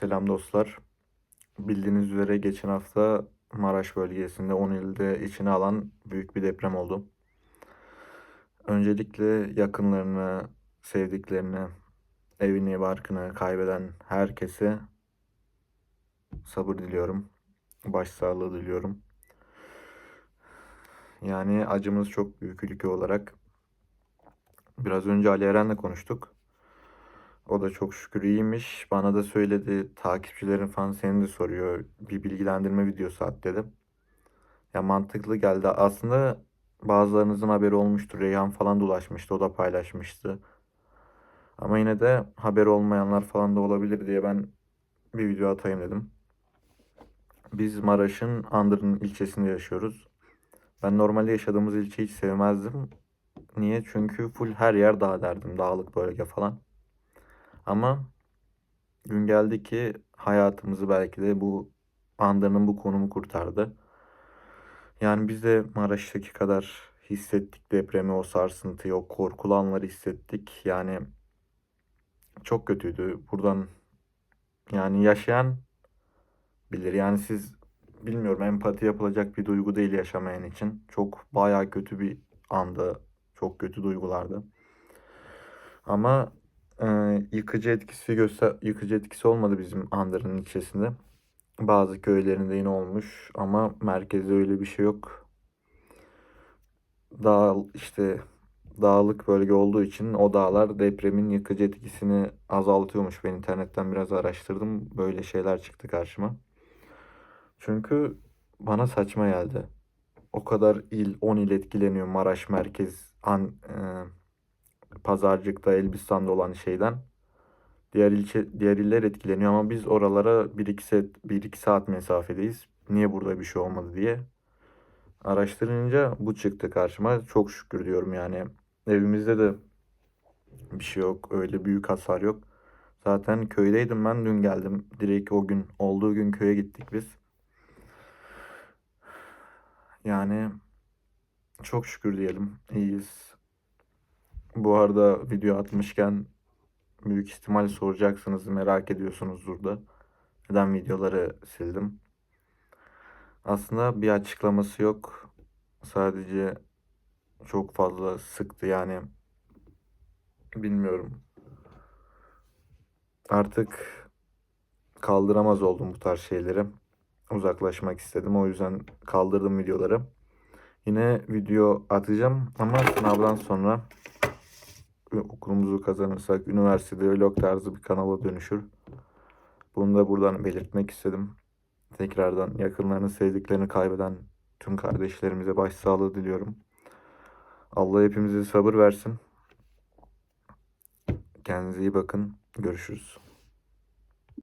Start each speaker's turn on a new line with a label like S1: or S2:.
S1: Selam dostlar. Bildiğiniz üzere geçen hafta Maraş bölgesinde 10 ilde içine alan büyük bir deprem oldu. Öncelikle yakınlarını, sevdiklerini, evini, barkını kaybeden herkese sabır diliyorum. Başsağlığı diliyorum. Yani acımız çok büyük ülke olarak. Biraz önce Ali Eren'le konuştuk. O da çok şükür iyiymiş. Bana da söyledi. Takipçilerin falan seni de soruyor. Bir bilgilendirme videosu at dedim. Ya mantıklı geldi. Aslında bazılarınızın haberi olmuştur. Reyhan falan dolaşmıştı. O da paylaşmıştı. Ama yine de haberi olmayanlar falan da olabilir diye ben bir video atayım dedim. Biz Maraş'ın Andırın ilçesinde yaşıyoruz. Ben normalde yaşadığımız ilçeyi hiç sevmezdim. Niye? Çünkü full her yer dağ derdim. Dağlık bölge falan. Ama gün geldi ki hayatımızı belki de bu Andırın bu konumu kurtardı. Yani biz de Maraş'taki kadar hissettik depremi, o sarsıntıyı, o korkulu anları hissettik. Yani çok kötüydü. Buradan yani yaşayan bilir. Yani siz bilmiyorum empati yapılacak bir duygu değil yaşamayan için. Çok bayağı kötü bir anda. Çok kötü duygulardı. Ama e, yıkıcı etkisi göster yıkıcı etkisi olmadı bizim Andırın ilçesinde. Bazı köylerinde yine olmuş ama merkezde öyle bir şey yok. Dağ işte dağlık bölge olduğu için o dağlar depremin yıkıcı etkisini azaltıyormuş. Ben internetten biraz araştırdım. Böyle şeyler çıktı karşıma. Çünkü bana saçma geldi. O kadar il, 10 il etkileniyor Maraş merkez, An, e, Pazarcık'ta, Elbistan'da olan şeyden. Diğer ilçe, diğer iller etkileniyor ama biz oralara 1-2 saat, 1-2 saat mesafedeyiz. Niye burada bir şey olmadı diye. Araştırınca bu çıktı karşıma. Çok şükür diyorum yani. Evimizde de bir şey yok. Öyle büyük hasar yok. Zaten köydeydim ben dün geldim. Direkt o gün olduğu gün köye gittik biz. Yani çok şükür diyelim. iyiyiz. Bu arada video atmışken büyük ihtimal soracaksınız, merak ediyorsunuzdur da. Neden videoları sildim? Aslında bir açıklaması yok. Sadece çok fazla sıktı yani. Bilmiyorum. Artık kaldıramaz oldum bu tarz şeyleri. Uzaklaşmak istedim. O yüzden kaldırdım videoları. Yine video atacağım ama sınavdan sonra okulumuzu kazanırsak üniversitede vlog tarzı bir kanala dönüşür. Bunu da buradan belirtmek istedim. Tekrardan yakınlarını, sevdiklerini kaybeden tüm kardeşlerimize başsağlığı diliyorum. Allah hepimize sabır versin. Kendinize iyi bakın. Görüşürüz.